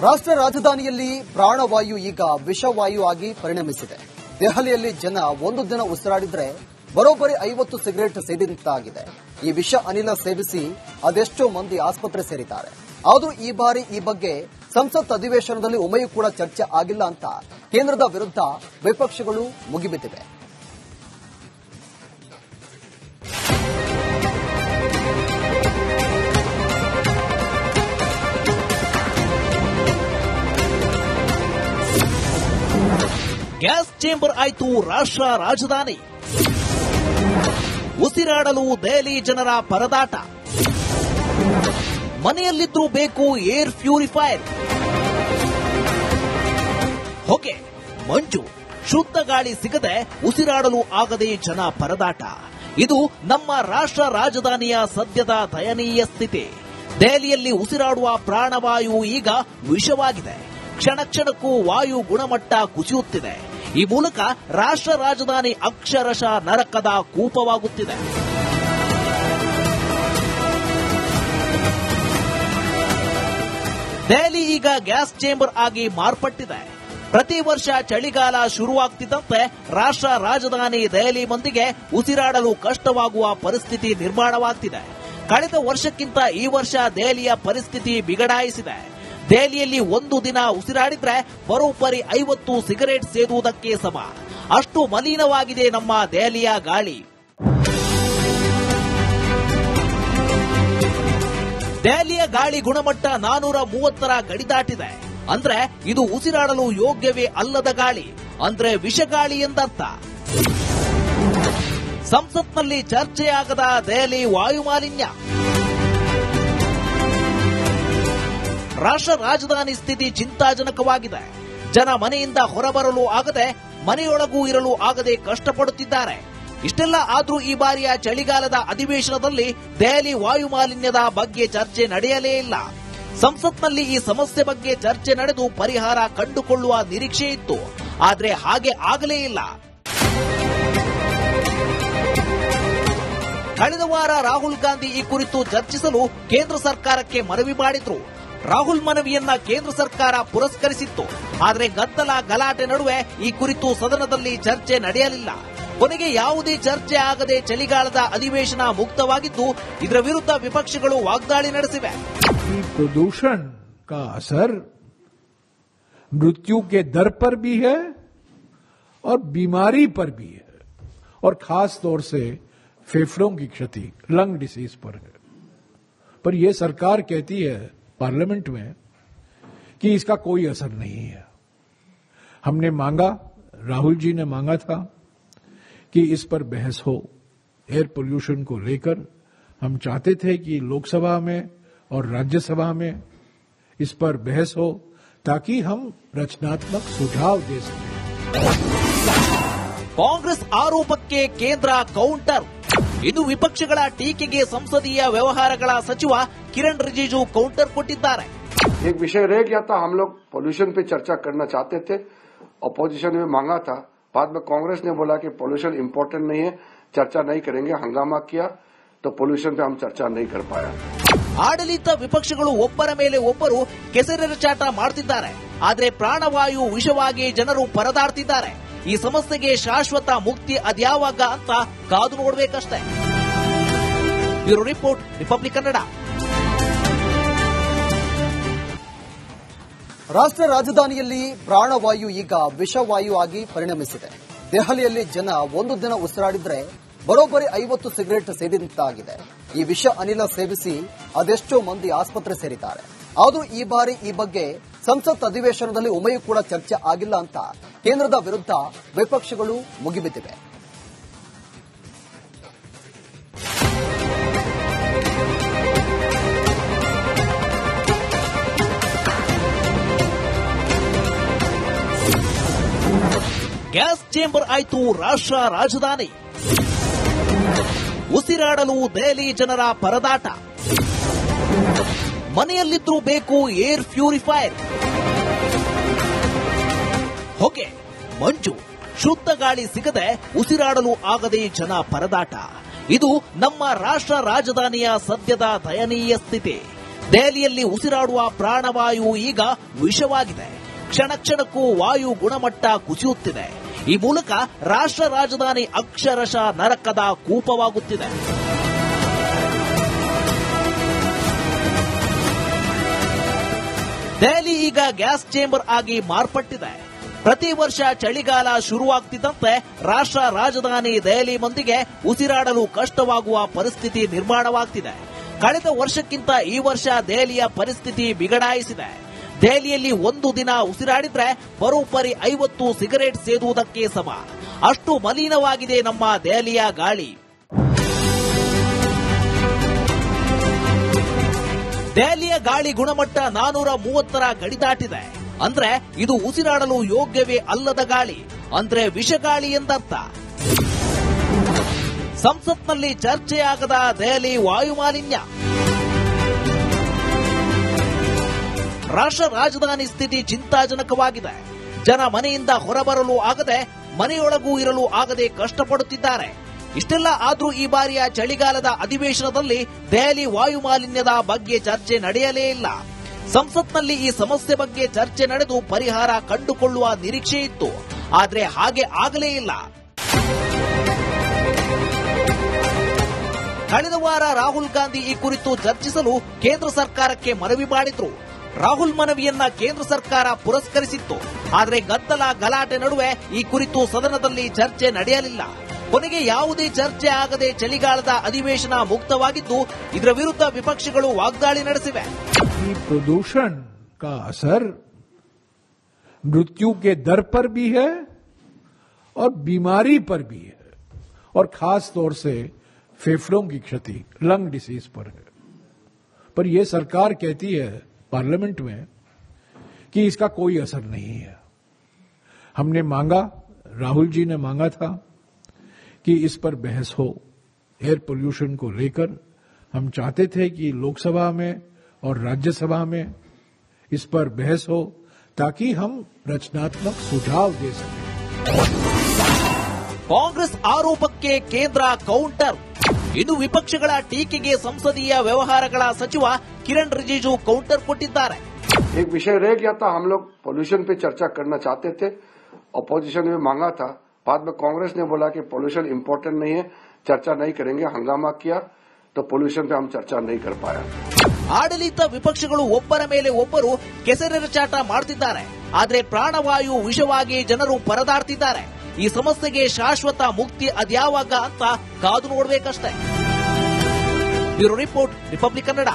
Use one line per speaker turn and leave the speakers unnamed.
ರಾಷ್ಟ್ರ ರಾಜಧಾನಿಯಲ್ಲಿ ಪ್ರಾಣವಾಯು ಈಗ ವಿಷವಾಯು ಆಗಿ ಪರಿಣಮಿಸಿದೆ. ದೆಹಲಿಯಲ್ಲಿ ಜನ ಒಂದು ದಿನ ಉಸಿರಾಡಿದ್ರೆ ಬರೋಬ್ಬರಿ ಐವತ್ತು ಸಿಗರೇಟ್ ಸೇದಿದಂತಾಗಿದೆ ಈ ವಿಷ ಅನಿಲ ಸೇವಿಸಿ ಅದೆಷ್ಟೋ ಮಂದಿ ಆಸ್ಪತ್ರೆ ಸೇರಿದ್ದಾರೆ. ಆದರೂ ಈ ಬಾರಿ ಈ ಬಗ್ಗೆ ಸಂಸತ್ ಅಧಿವೇಶನದಲ್ಲಿ ಒಮ್ಮೆಯೂ ಕೂಡ ಚರ್ಚೆ ಆಗಿಲ್ಲ ಅಂತ ಕೇಂದ್ರದ ವಿರುದ್ಧ ವಿಪಕ್ಷಗಳು ಮುಗಿಬಿದ್ದಿವೆ.
ಗ್ಯಾಸ್ ಚೇಂಬರ್ ಆಯ್ತು ರಾಷ್ಟ್ರ ರಾಜಧಾನಿ. ಉಸಿರಾಡಲು ದೆಹಲಿ ಜನರ ಪರದಾಟ. ಮನೆಯಲ್ಲಿದ್ರೂ ಬೇಕು ಏರ್ ಪ್ಯೂರಿಫೈರ್ ಹೊಗೆ, ಮಂಜು, ಶುದ್ಧ ಗಾಳಿ ಸಿಗದೆ ಉಸಿರಾಡಲು ಆಗದೆ ಜನ ಪರದಾಟ. ಇದು ನಮ್ಮ ರಾಷ್ಟ್ರ ರಾಜಧಾನಿಯ ಸದ್ಯದ ದಯನೀಯ ಸ್ಥಿತಿ. ದೆಹಲಿಯಲ್ಲಿ ಉಸಿರಾಡುವ ಪ್ರಾಣವಾಯು ಈಗ ವಿಷವಾಗಿದೆ. ಕ್ಷಣ ಕ್ಷಣಕ್ಕೂ ವಾಯು ಗುಣಮಟ್ಟ ಕುಸಿಯುತ್ತಿದೆ. ಈ ಮೂಲಕ ರಾಷ್ಟ್ರ ರಾಜಧಾನಿ ಅಕ್ಷರಶಃ ನರಕದ ಕೂಪವಾಗುತ್ತಿದೆ. ದೆಹಲಿ ಈಗ ಗ್ಯಾಸ್ ಚೇಂಬರ್ ಆಗಿ ಮಾರ್ಪಟ್ಟಿದೆ. ಪ್ರತಿ ವರ್ಷ ಚಳಿಗಾಲ ಶುರುವಾಗ್ತಿದ್ದಂತೆ ರಾಷ್ಟ್ರ ರಾಜಧಾನಿ ದೆಹಲಿ ಮಂದಿಗೆ ಉಸಿರಾಡಲು ಕಷ್ಟವಾಗುವ ಪರಿಸ್ಥಿತಿ ನಿರ್ಮಾಣವಾಗ್ತಿದೆ. ಕಳೆದ ವರ್ಷಕ್ಕಿಂತ ಈ ವರ್ಷ ದೆಹಲಿಯ ಪರಿಸ್ಥಿತಿ ಬಿಗಡಾಯಿಸಿದೆ. ದೆಹಲಿಯಲ್ಲಿ ಒಂದು ದಿನ ಉಸಿರಾಡಿದ್ರೆ ಬರೋಬ್ಬರಿ ಐವತ್ತು ಸಿಗರೇಟ್ ಸೇದುವುದಕ್ಕೆ ಸಮ. ಅಷ್ಟು ಮಲೀನವಾಗಿದೆ ನಮ್ಮ ದೆಹಲಿಯ ಗಾಳಿ. ದೆಹಲಿಯ ಗಾಳಿ ಗುಣಮಟ್ಟ ನಾನೂರ ಮೂವತ್ತರ ಗಡಿ ದಾಟಿದೆ. ಅಂದ್ರೆ ಇದು ಉಸಿರಾಡಲು ಯೋಗ್ಯವೇ ಅಲ್ಲದ ಗಾಳಿ. ಅಂದ್ರೆ ವಿಷಗಾಳಿ ಎಂದರ್ಥ. ಸಂಸತ್ನಲ್ಲಿ ಚರ್ಚೆಯಾಗದ ದೆಹಲಿ ವಾಯು ರಾಷ್ಟ್ರ ರಾಜಧಾನಿ ಸ್ಥಿತಿ ಚಿಂತಾಜನಕವಾಗಿದೆ. ಜನ ಮನೆಯಿಂದ ಹೊರಬರಲು ಆಗದೆ, ಮನೆಯೊಳಗೂ ಇರಲು ಆಗದೆ ಕಷ್ಟಪಡುತ್ತಿದ್ದಾರೆ. ಇಷ್ಟೆಲ್ಲ ಆದ್ರೂ ಈ ಬಾರಿಯ ಚಳಿಗಾಲದ ಅಧಿವೇಶನದಲ್ಲಿ ದೆಹಲಿ ವಾಯು ಮಾಲಿನ್ಯದ ಬಗ್ಗೆ ಚರ್ಚೆ ನಡೆಯಲೇ ಇಲ್ಲ. ಸಂಸತ್ನಲ್ಲಿ ಈ ಸಮಸ್ಯೆ ಬಗ್ಗೆ ಚರ್ಚೆ ನಡೆದು ಪರಿಹಾರ ಕಂಡುಕೊಳ್ಳುವ ನಿರೀಕ್ಷೆ ಇತ್ತು. ಆದರೆ ಹಾಗೆ ಆಗಲೇ ಇಲ್ಲ. ಕಳೆದ ವಾರ ರಾಹುಲ್ ಗಾಂಧಿ ಈ ಕುರಿತು ಚರ್ಚಿಸಲು ಕೇಂದ್ರ ಸರ್ಕಾರಕ್ಕೆ ಮನವಿ ಮಾಡಿದ್ರು. ರಾಹುಲ್ ಮನವಿಯನ್ನ ಕೇಂದ್ರ ಸರ್ಕಾರ ಪುರಸ್ಕರಿಸಿತ್ತು ಆದರೆ ಗದ್ದಲ ಗಲಾಟೆ ನಡುವೆ ಈ ಕುರಿತು ಸದನದಲ್ಲಿ ಚರ್ಚೆ ನಡೆಯಲಿಲ್ಲ ಕೊನೆಗೆ ಯಾವುದೇ ಚರ್ಚೆ ಆಗದೆ ಚಳಿಗಾಲದ ಅಧಿವೇಶನ ಮುಕ್ತವಾಗಿದ್ದು ಇದರ ವಿರುದ್ಧ ವಿಪಕ್ಷಗಳು ವಾಗ್ದಾಳಿ ನಡೆಸಿವೆ
कि प्रदूषण का असर मृत्यु के दर पर भी है और बीमारी पर भी है और खास तौर से फेफड़ों की क्षति लंग डिसीज पर है पर यह सरकार कहती है पार्लियामेंट में कि इसका कोई असर नहीं है हमने मांगा राहुल जी ने मांगा था कि इस पर बहस हो एयर पोल्यूशन को लेकर हम चाहते थे कि लोकसभा में और राज्यसभा में इस पर बहस हो ताकि हम रचनात्मक सुझाव दे सकें
ಕಾಂಗ್ರೆಸ್ ಆರೋಪಕ್ಕೆ ಕೇಂದ್ರ ಕೌಂಟರ್ ಇದು ವಿಪಕ್ಷಗಳ ಟೀಕೆಗೆ ಸಂಸದೀಯ ವ್ಯವಹಾರಗಳ ಸಚಿವ ಕಿರಣ್ ರಿಜಿಜು ಕೌಂಟರ್ ಕೊಟ್ಟಿದ್ದಾರೆ
एक विषय रह गया था हम लोग पोल्यूशन पे चर्चा करना चाहते थे अपोजिशन में मांगा था बाद में कांग्रेस ने बोला कि पोल्यूशन इम्पोर्टेंट नहीं है चर्चा नहीं करेंगे हंगामा किया तो पोल्यूशन पे हम चर्चा नहीं कर पाया
ಆಡಳಿತ ವಿಪಕ್ಷಗಳು ಒಬ್ಬರ ಮೇಲೆ ಒಬ್ಬರು ಕೆಸರೆರಚಾಟ ಮಾಡ್ತಿದ್ದಾರೆ ಆದ್ರೆ ಪ್ರಾಣವಾಯು ವಿಷವಾಗಿ ಜನರು ಪರದಾಡ್ತಿದ್ದಾರೆ ಈ ಸಮಸ್ಯೆಗೆ ಶಾಶ್ವತ ಮುಕ್ತಿ ಅದ್ಯಾವಾಗ ಅಂತ ಕಾದು ನೋಡ್ಬೇಕಷ್ಟೇ. Bureau report, republic Kannada.
ರಾಷ್ಟ್ರ ರಾಜಧಾನಿಯಲ್ಲಿ ಪ್ರಾಣವಾಯು ಈಗ ವಿಷವಾಯು ಆಗಿ ಪರಿಣಮಿಸಿದೆ. ದೆಹಲಿಯಲ್ಲಿ ಜನ ಒಂದು ದಿನ ಉಸಿರಾಡಿದ್ರೆ ಬರೋಬ್ಬರಿ ಐವತ್ತು ಸಿಗರೇಟ್ ಸೇರಿದಂತಾಗಿದೆ. ಈ ವಿಷ ಅನಿಲ ಸೇವಿಸಿ ಅದೆಷ್ಟೋ ಮಂದಿ ಆಸ್ಪತ್ರೆ ಸೇರಿದ್ದಾರೆ. ಆದರೂ ಈ ಬಾರಿ ಈ ಬಗ್ಗೆ ಸಂಸತ್ ಅಧಿವೇಶನದಲ್ಲಿ ಒಮ್ಮೆಯೂ ಕೂಡ ಚರ್ಚೆ ಆಗಿಲ್ಲ ಅಂತ ಕೇಂದ್ರದ ವಿರುದ್ಧ ವಿಪಕ್ಷಗಳು ಮುಗಿಬಿದ್ದಿವೆ.
ಗ್ಯಾಸ್ ಚೇಂಬರ್ ಆಯಿತು, ರಾಷ್ಟ್ರ ರಾಜಧಾನಿ. ಉಸಿರಾಡಲು ದೆಹಲಿ ಜನರ ಪರದಾಟ. ಮನೆಯಲ್ಲಿದ್ರೂ ಬೇಕು ಏರ್ ಪ್ಯೂರಿಫೈಯರ್. ಹೊಗೆ ಮಂಜು, ಶುದ್ಧ ಗಾಳಿ ಸಿಗದೆ ಉಸಿರಾಡಲು ಆಗದೆ ಜನ ಪರದಾಟ. ಇದು ನಮ್ಮ ರಾಷ್ಟ್ರ ರಾಜಧಾನಿಯ ಸದ್ಯದ ದಯನೀಯ ಸ್ಥಿತಿ. ದೆಹಲಿಯಲ್ಲಿ ಉಸಿರಾಡುವ ಪ್ರಾಣವಾಯು ಈಗ ವಿಷವಾಗಿದೆ. ಕ್ಷಣ ಕ್ಷಣಕ್ಕೂ ವಾಯು ಗುಣಮಟ್ಟ ಕುಸಿಯುತ್ತಿದೆ. ಈ ಮೂಲಕ ರಾಷ್ಟ್ರ ರಾಜಧಾನಿ ಅಕ್ಷರಶಃ ನರಕದ ಕೂಪವಾಗುತ್ತಿದೆ. ದೆಹಲಿ ಈಗ ಗ್ಯಾಸ್ ಚೇಂಬರ್ ಆಗಿ ಮಾರ್ಪಟ್ಟಿದೆ. ಪ್ರತಿ ವರ್ಷ ಚಳಿಗಾಲ ಶುರುವಾಗ್ತಿದ್ದಂತೆ ರಾಷ್ಟ್ರ ರಾಜಧಾನಿ ದೆಹಲಿ ಮಂದಿಗೆ ಉಸಿರಾಡಲು ಕಷ್ಟವಾಗುವ ಪರಿಸ್ಥಿತಿ ನಿರ್ಮಾಣವಾಗ್ತಿದೆ. ಕಳೆದ ವರ್ಷಕ್ಕಿಂತ ಈ ವರ್ಷ ದೆಹಲಿಯ ಪರಿಸ್ಥಿತಿ ಬಿಗಡಾಯಿಸಿದೆ. ದೆಹಲಿಯಲ್ಲಿ ಒಂದು ದಿನ ಉಸಿರಾಡಿದ್ರೆ ಬರೋಬ್ಬರಿ ಐವತ್ತು ಸಿಗರೇಟ್ ಸೇದುವುದಕ್ಕೆ ಸಮ. ಅಷ್ಟು ಮಲಿನವಾಗಿದೆ ನಮ್ಮ ದೆಹಲಿಯ ಗಾಳಿ. ದೆಹಲಿಯ ಗಾಳಿ ಗುಣಮಟ್ಟ ನಾನೂರ ಮೂವತ್ತರ ಗಡಿ ದಾಟಿದೆ. ಅಂದ್ರೆ ಇದು ಉಸಿರಾಡಲು ಯೋಗ್ಯವೇ ಅಲ್ಲದ ಗಾಳಿ, ಅಂದ್ರೆ ವಿಷಗಾಳಿ ಎಂದರ್ಥ. ಸಂಸತ್ನಲ್ಲಿ ಚರ್ಚೆಯಾಗದ ದೆಹಲಿ ವಾಯುಮಾಲಿನ್ಯ ರಾಷ್ಟ್ರ ರಾಜಧಾನಿ ಸ್ಥಿತಿ ಚಿಂತಾಜನಕವಾಗಿದೆ. ಜನ ಮನೆಯಿಂದ ಹೊರಬರಲು ಆಗದೆ ಮನೆಯೊಳಗೂ ಇರಲು ಆಗದೆ ಕಷ್ಟಪಡುತ್ತಿದ್ದಾರೆ. ಇಷ್ಟೆಲ್ಲ ಆದ್ರೂ ಈ ಬಾರಿಯ ಚಳಿಗಾಲದ ಅಧಿವೇಶನದಲ್ಲಿ ದೆಹಲಿ ವಾಯು ಮಾಲಿನ್ಯದ ಬಗ್ಗೆ ಚರ್ಚೆ ನಡೆಯಲೇ ಇಲ್ಲ. ಸಂಸತ್ನಲ್ಲಿ ಈ ಸಮಸ್ಯೆ ಬಗ್ಗೆ ಚರ್ಚೆ ನಡೆದು ಪರಿಹಾರ ಕಂಡುಕೊಳ್ಳುವ ನಿರೀಕ್ಷೆ ಇತ್ತು. ಆದರೆ ಹಾಗೆ ಆಗಲೇ ಇಲ್ಲ. ಕಳೆದ ವಾರ ರಾಹುಲ್ ಗಾಂಧಿ ಈ ಕುರಿತು ಚರ್ಚಿಸಲು ಕೇಂದ್ರ ಸರ್ಕಾರಕ್ಕೆ ಮನವಿ ಮಾಡಿದ್ರು. ರಾಹುಲ್ ಮನವಿಯನ್ನ ಕೇಂದ್ರ ಸರ್ಕಾರ ಪುರಸ್ಕರಿಸಿತ್ತು. ಆದರೆ ಗದ್ದಲ ಗಲಾಟೆ ನಡುವೆ ಈ ಕುರಿತು ಸದನದಲ್ಲಿ ಚರ್ಚೆ ನಡೆಯಲಿಲ್ಲ. ಕೊನೆಗೆ ಯಾವುದೇ ಚರ್ಚೆ ಆಗದೆ ಚಳಿಗಾಲದ ಅಧಿವೇಶನ ಮುಕ್ತವಾಗಿದ್ದು ಇದರ ವಿರುದ್ಧ ವಿಪಕ್ಷಗಳು ವಾಗ್ದಾಳಿ ನಡೆಸಿವೆ
कि प्रदूषण का असर मृत्यु के दर पर भी है और बीमारी पर भी है और खास तौर से फेफड़ों की क्षति लंग डिसीज पर है पर यह सरकार कहती है पार्लियामेंट में कि इसका कोई असर नहीं है हमने मांगा राहुल जी ने मांगा था कि इस पर बहस हो एयर पोल्यूशन को लेकर हम चाहते थे कि लोकसभा में और राज्यसभा में इस पर बहस हो ताकि हम रचनात्मक सुझाव दे सकें
ಕಾಂಗ್ರೆಸ್ ಆರೋಪಕ್ಕೆ ಕೇಂದ್ರ ಕೌಂಟರ್ ಇನ್ನು ವಿಪಕ್ಷಗಳ ಟೀಕೆಗೆ ಸಂಸದೀಯ ವ್ಯವಹಾರಗಳ ಸಚಿವ ಕಿರಣ್ ರಿಜಿಜು ಕೌಂಟರ್ ಕೊಟ್ಟಿದ್ದಾರೆ
एक विषय रह गया था हम लोग पोल्यूशन पे चर्चा करना चाहते थे अपोजिशन में मांगा था बाद में कांग्रेस ने बोला कि पोल्यूशन इम्पोर्टेंट नहीं है चर्चा नहीं करेंगे हंगामा किया तो पोल्यूशन पे हम चर्चा नहीं कर पाया
ಆಡಳಿತ ವಿಪಕ್ಷಗಳು ಒಬ್ಬರ ಮೇಲೆ ಒಬ್ಬರು ಕೆಸರೆರಚಾಟ ಮಾಡ್ತಿದ್ದಾರೆ ಆದ್ರೆ ಪ್ರಾಣವಾಯು ವಿಷವಾಗಿ ಜನರು ಪರದಾಡ್ತಿದ್ದಾರೆ ಈ ಸಮಸ್ಯೆಗೆ ಶಾಶ್ವತ ಮುಕ್ತಿ ಅದ್ಯಾವಾಗ ಅಂತ ಕಾದು ನೋಡ್ಬೇಕಷ್ಟೇ ಬ್ಯೂರೋ ರಿಪೋರ್ಟ್ ರಿಪಬ್ಲಿಕ್ ಕನ್ನಡ